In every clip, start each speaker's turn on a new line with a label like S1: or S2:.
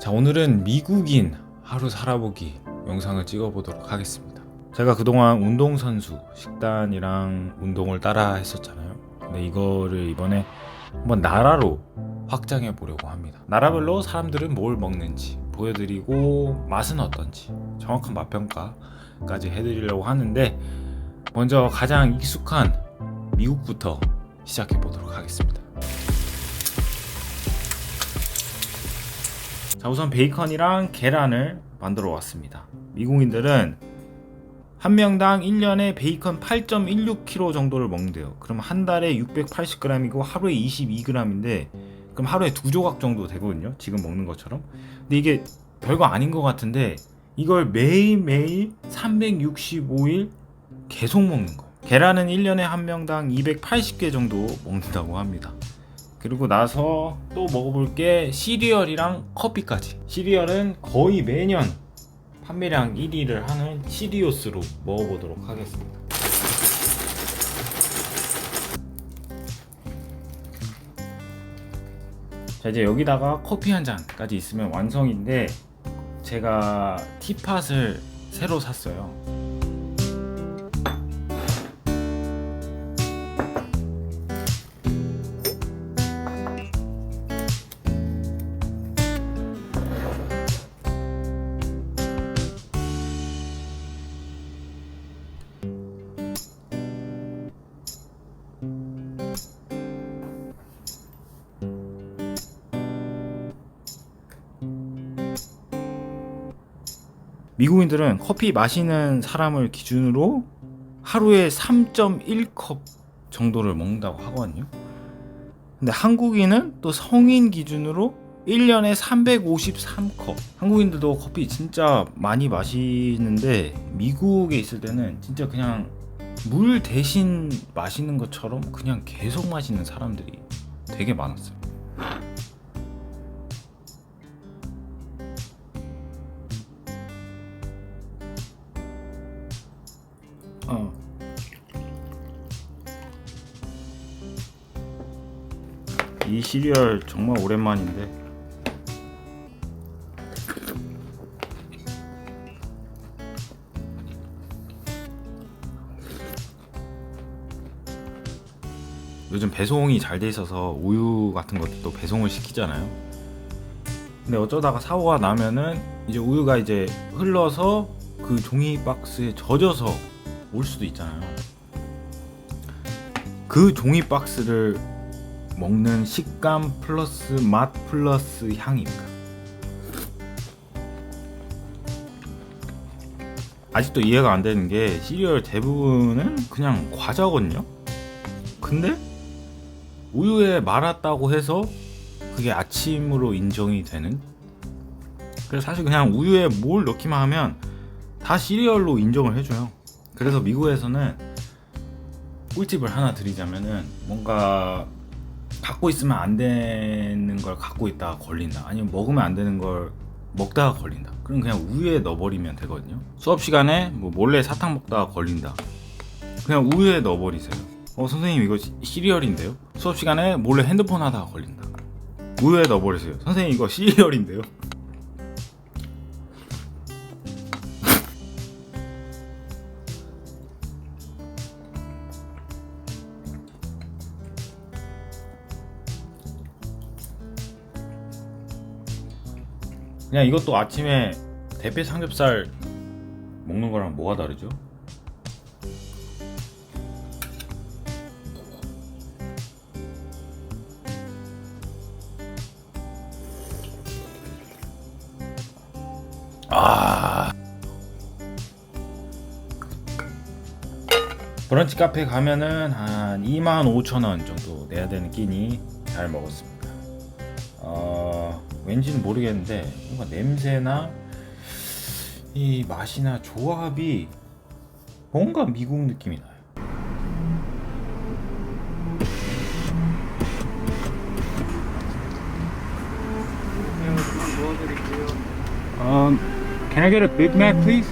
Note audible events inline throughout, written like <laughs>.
S1: 자 오늘은 미국인 하루 살아보기 영상을 찍어보도록 하겠습니다. 제가 그동안 운동선수 식단이랑 운동을 따라 했었잖아요. 근데 이거를 이번에 한번 나라로 확장해 보려고 합니다. 나라별로 사람들은 뭘 먹는지 보여드리고 맛은 어떤지 정확한 맛평가까지 해드리려고 하는데 먼저 가장 익숙한 미국부터 시작해 보도록 하겠습니다 자 우선 베이컨이랑 계란을 만들어 왔습니다. 미국인들은 한 명당 1년에 베이컨 8.16kg 정도를 먹는데요. 그럼 한 달에 680g이고 하루에 22g인데 그럼 하루에 두 조각 정도 되거든요 지금 먹는 것처럼. 근데 이게 별거 아닌 것 같은데 이걸 매일매일 365일 계속 먹는 거예요 계란은 1년에 한 명당 280개 정도 먹는다고 합니다 그리고 나서 또 먹어볼 게 시리얼이랑 커피까지. 시리얼은 거의 매년 판매량 1위를 하는 시리오스로 먹어보도록 하겠습니다. 자 이제 여기다가 커피 한 잔까지 있으면 완성인데 제가 티팟을 새로 샀어요. 미국인들은 커피 마시는 사람을 기준으로 하루에 3.1컵 정도를 먹는다고 하거든요. 근데 한국인은 또 성인 기준으로 1년에 353컵. 한국인들도 커피 진짜 많이 마시는데 미국에 있을 때는 진짜 그냥 물 대신 마시는 것처럼 그냥 계속 마시는 사람들이 되게 많았어요. 어. 이 시리얼 정말 오랜만인데. 요즘 배송이 잘 돼 있어서 우유 같은 것도 배송을 시키잖아요. 근데 어쩌다가 사고가 나면은 이제 우유가 이제 흘러서 그 종이 박스에 젖어서 올 수도 있잖아요. 그 종이 박스를 먹는 식감 플러스 맛 플러스 향입니다. 아직도 이해가 안 되는 게 시리얼 대부분은 그냥 과자거든요. 근데 우유에 말았다고 해서 그게 아침으로 인정이 되는? 그래서 사실 그냥 우유에 뭘 넣기만 하면 다 시리얼로 인정을 해줘요. 그래서 미국에서는 꿀팁을 하나 드리자면은 뭔가 갖고 있으면 안 되는 걸 갖고 있다가 걸린다. 아니면 먹으면 안 되는 걸 먹다가 걸린다. 그럼 그냥 우유에 넣어버리면 되거든요. 수업 시간에 뭐 몰래 사탕 먹다가 걸린다. 그냥 우유에 넣어버리세요. 어 선생님 이거 시- 시리얼인데요? 수업 시간에 몰래 핸드폰 하다가 걸린다. 우유에 넣어버리세요. 선생님 이거 시리얼인데요? 그냥 이것도 아침에 대패 삼겹살 먹는 거랑 뭐가 다르죠? 아. 브런치 카페 가면은 한 2만 5천 원 정도 내야 되는 끼니 잘 먹었습니다. 어, 왠지는 모르겠는데 뭔가 냄새나 이 맛이나 조합이 뭔가 미국 느낌이 나요.
S2: Um, can I get a Big Mac, please?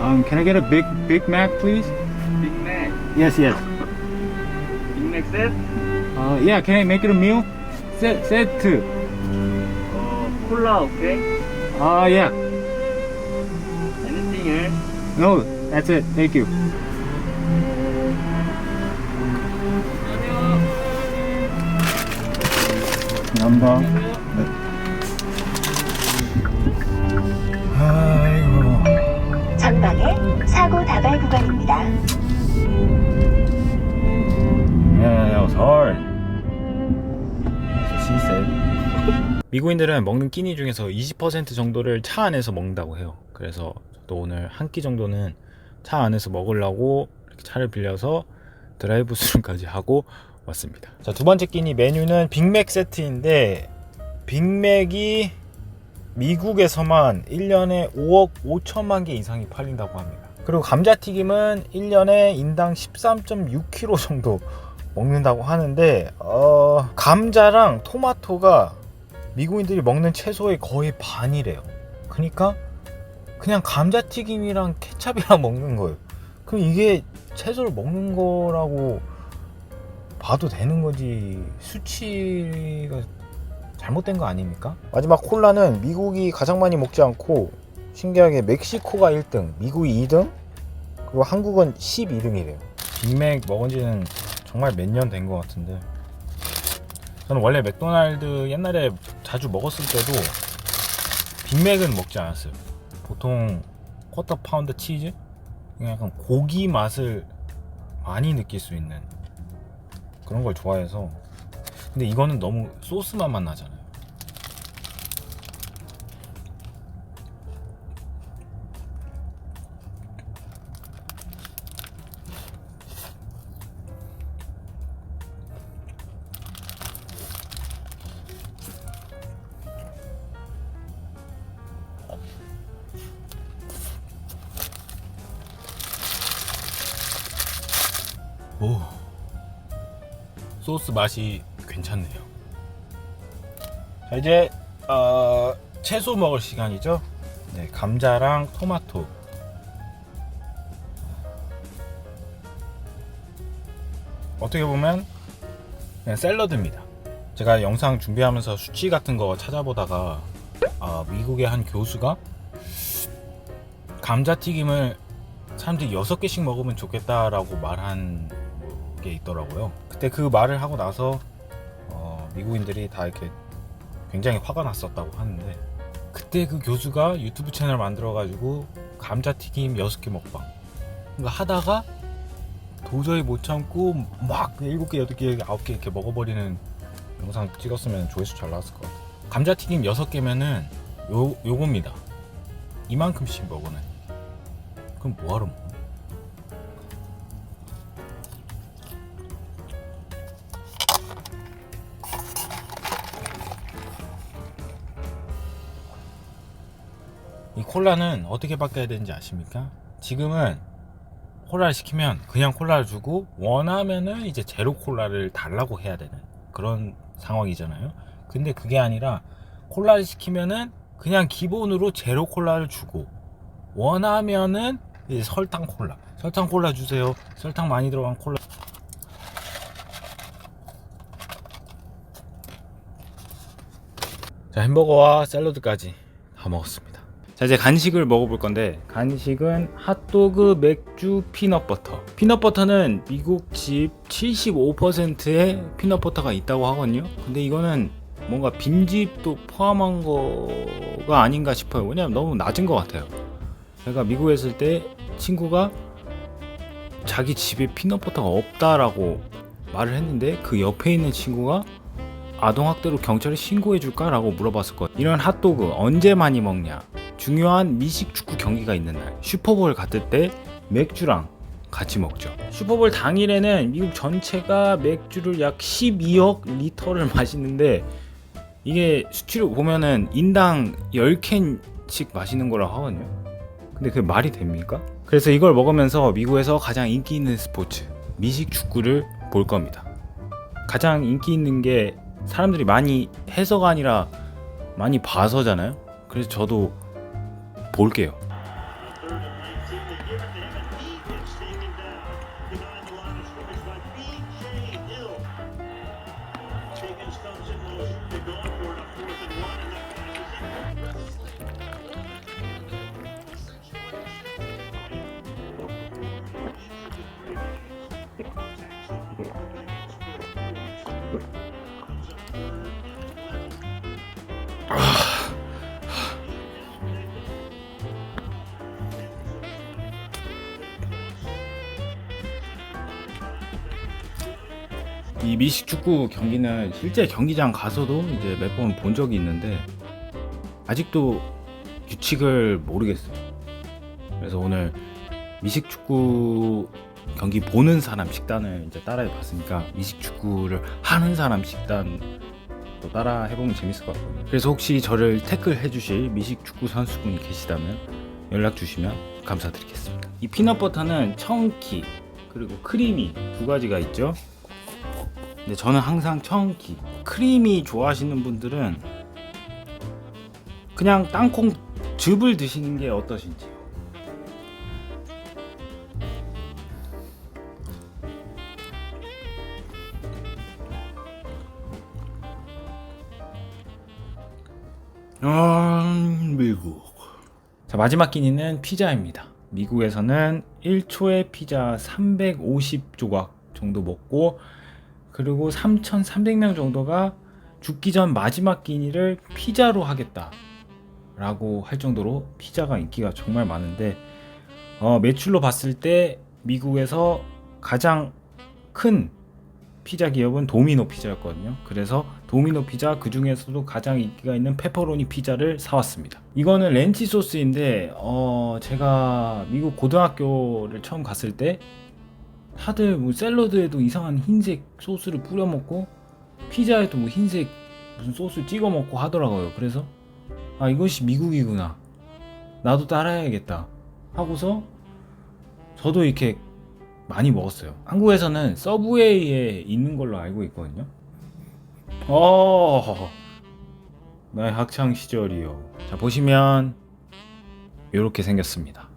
S2: Um, can I get a big Big Mac, please?
S3: Big Mac.
S2: Yes, yes.
S3: Big Mac set?
S2: Uh, yeah. Can I make it a meal? Set, set two.
S3: cola, okay?
S2: Ah, yeah.
S3: Anything else?
S2: No, that's it. Thank you. 감사합니다.
S1: 아이고.
S4: 전방에 사고 다발 구간입니다.
S1: 야, 설. 미국인들은 먹는 끼니 중에서 20% 정도를 차 안에서 먹는다고 해요. 그래서 저도 오늘 한 끼 정도는 차 안에서 먹으려고 이렇게 차를 빌려서 드라이브 <laughs> 스루까지 하고 왔습니다. 자, 두 번째 끼니 메뉴는 빅맥 세트인데 빅맥이 미국에서만 1년에 5억 5천만 개 이상이 팔린다고 합니다. 그리고 감자튀김은 1년에 인당 13.6kg 정도 먹는다고 하는데 어, 감자랑 토마토가 미국인들이 먹는 채소의 거의 반이래요. 그러니까 그냥 감자튀김이랑 케찹이랑 <laughs> 먹는 거예요. 그럼 이게 채소를 먹는 거라고 봐도 되는 거지 수치가 잘못된 거 아닙니까? 마지막 콜라는 미국이 가장 많이 먹지 않고 신기하게 멕시코가 1등, 미국이 2등, 그리고 한국은 12등이래요. 빅맥 먹은 지는 정말 몇 년 된 것 같은데 저는 원래 맥도날드 옛날에 자주 먹었을 때도 빅맥은 먹지 않았어요. 보통 쿼터 파운드 치즈? 약간 고기 맛을 많이 느낄 수 있는 그런 걸 좋아해서 근데 이거는 너무 소스 맛만 나잖아요. 소스 맛이 괜찮네요. 자 이제 어, 채소 먹을 시간이죠. 네 감자랑 토마토. 어떻게 보면 그냥 샐러드입니다. 제가 영상 준비하면서 수치 같은 거 찾아보다가 아, 미국의 한 교수가 감자튀김을 사람들이 6개씩 먹으면 좋겠다라고 말한 게 있더라고요. 그때 그 말을 하고 나서 어, 미국인들이 다 이렇게 굉장히 화가 났었다고 하는데 그때 그 교수가 유튜브 채널 만들어가지고 감자튀김 6개 먹방 그러니까 하다가 도저히 못 참고 막 7개, 8개, 9개 이렇게 먹어버리는 영상 찍었으면 조회수 잘 나왔을 것 같아요. 감자튀김 6개면은 요, 요겁니다. 이만큼씩 먹으네. 그럼 뭐하러 먹어? 이 콜라는 어떻게 바뀌어야 되는지 아십니까? 지금은 콜라를 시키면 그냥 콜라를 주고 원하면은 이제 제로 콜라를 달라고 해야 되는 그런 상황이잖아요. 근데 그게 아니라 콜라를 시키면은 그냥 기본으로 제로 콜라를 주고 원하면은 이제 설탕 콜라, 설탕 콜라 주세요. 설탕 많이 들어간 콜라. 자 햄버거와 샐러드까지 다 먹었습니다. 자 이제 간식을 먹어볼 건데 간식은 핫도그, 맥주, 피넛버터. 피넛버터는 미국 집 75%의 피넛버터가 있다고 하거든요. 근데 이거는 뭔가 빈집도 포함한 거가 아닌가 싶어요. 왜냐면 너무 낮은 것 같아요. 제가 미국에 있을 때 친구가 자기 집에 피넛버터가 없다라고 말을 했는데 그 옆에 있는 친구가 아동학대로 경찰에 신고해줄까 라고 물어봤을 거예요. 이런 핫도그 언제 많이 먹냐? 중요한 미식 축구 경기가 있는 날 슈퍼볼 갔을 때 맥주랑 같이 먹죠. 슈퍼볼 당일에는 미국 전체가 맥주를 약 12억 리터를 마시는데 이게 수치로 보면은 인당 10캔씩 마시는 거라고 하거든요. 근데 그게 말이 됩니까? 그래서 이걸 먹으면서 미국에서 가장 인기 있는 스포츠 미식 축구를 볼 겁니다. 가장 인기 있는 게 사람들이 많이 해서가 아니라 많이 봐서잖아요. 그래서 저도 볼게요. 이 미식 축구 경기는 실제 경기장 가서도 이제 몇 번 본 적이 있는데 아직도 규칙을 모르겠어요. 그래서 오늘 미식 축구 경기 보는 사람 식단을 이제 따라해 봤으니까 미식 축구를 하는 사람 식단 또 따라 해보면 재밌을 것 같거든요. 그래서 혹시 저를 태클 해 주실 미식 축구 선수분이 계시다면 연락 주시면 감사드리겠습니다. 이 피넛버터는 청키 그리고 크리미 두 가지가 있죠. 근데 저는 항상 청키 크리미 좋아하시는 분들은 그냥 땅콩 즙을 드시는 게 어떠신지요? 아, 미국. 자, 마지막 끼니는 피자입니다. 미국에서는 1초에 피자 350조각 정도 먹고 그리고 3,300명 정도가 죽기 전 마지막 끼니를 피자로 하겠다. 라고 할 정도로 피자가 인기가 정말 많은데 어, 매출로 봤을 때 미국에서 가장 큰 피자 기업은 도미노 피자였거든요. 그래서 도미노 피자 그 중에서도 가장 인기가 있는 페퍼로니 피자를 사왔습니다. 이거는 렌치 소스인데 어, 제가 미국 고등학교를 처음 갔을 때 다들 뭐 샐러드에도 이상한 흰색 소스를 뿌려 먹고 피자에도 뭐 흰색 무슨 소스 찍어 먹고 하더라고요. 그래서 아 이것이 미국이구나. 나도 따라해야겠다. 하고서 저도 이렇게 많이 먹었어요. 한국에서는 서브웨이에 있는 걸로 알고 있거든요. 어, 나의 학창 시절이요. 자 보시면 이렇게 생겼습니다.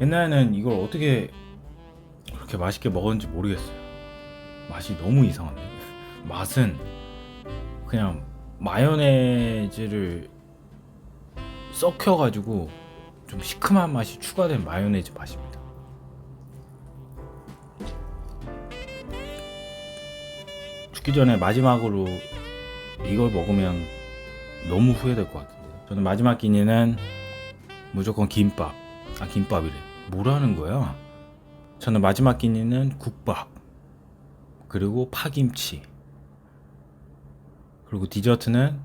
S1: 옛날에는 이걸 어떻게 그렇게 맛있게 먹었는지 모르겠어요. 맛이 너무 이상한데. 맛은 그냥 마요네즈를 썩혀가지고 좀 시큼한 맛이 추가된 마요네즈 맛입니다. 죽기 전에 마지막으로 이걸 먹으면 너무 후회될 것 같은데. 저는 마지막 끼니는 무조건 김밥. 아 김밥이래. 뭐라는 거야? 저는 마지막 끼니는 국밥 그리고 파김치 그리고 디저트는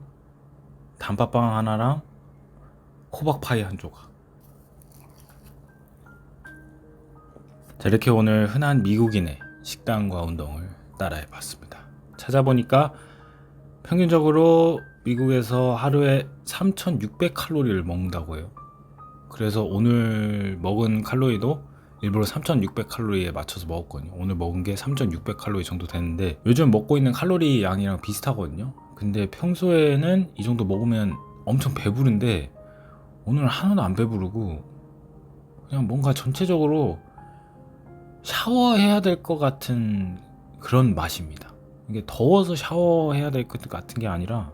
S1: 단팥빵 하나랑 호박파이 한 조각. 자 이렇게 오늘 흔한 미국인의 식단과 운동을 따라해 봤습니다. 찾아보니까 평균적으로 미국에서 하루에 3,600 칼로리를 먹는다고 해요. 그래서 오늘 먹은 칼로리도 일부러 3600 칼로리에 맞춰서 먹었거든요. 오늘 먹은 게 3600 칼로리 정도 되는데 요즘 먹고 있는 칼로리 양이랑 비슷하거든요. 근데 평소에는 이 정도 먹으면 엄청 배부른데 오늘 하나도 안 배부르고 그냥 뭔가 전체적으로 샤워해야 될 것 같은 그런 맛입니다. 이게 더워서 샤워해야 될 것 같은 게 아니라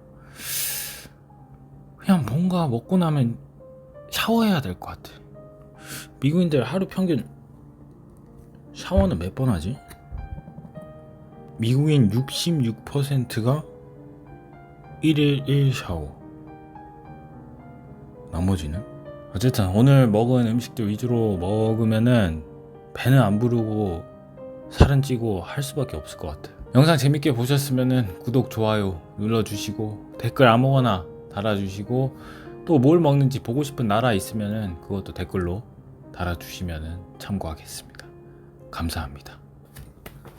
S1: 그냥 뭔가 먹고 나면 샤워해야 될 것 같아. 미국인들 하루 평균 샤워는 몇 번 하지? 미국인 66%가 1일 1샤워. 나머지는? 어쨌든 오늘 먹은 음식들 위주로 먹으면은 배는 안 부르고 살은 찌고 할 수밖에 없을 것 같아요. 영상 재밌게 보셨으면은 구독, 좋아요 눌러주시고 댓글 아무거나 달아주시고 또 뭘 먹는지 보고 싶은 나라 있으면은 그것도 댓글로 달아주시면은 참고하겠습니다. 감사합니다.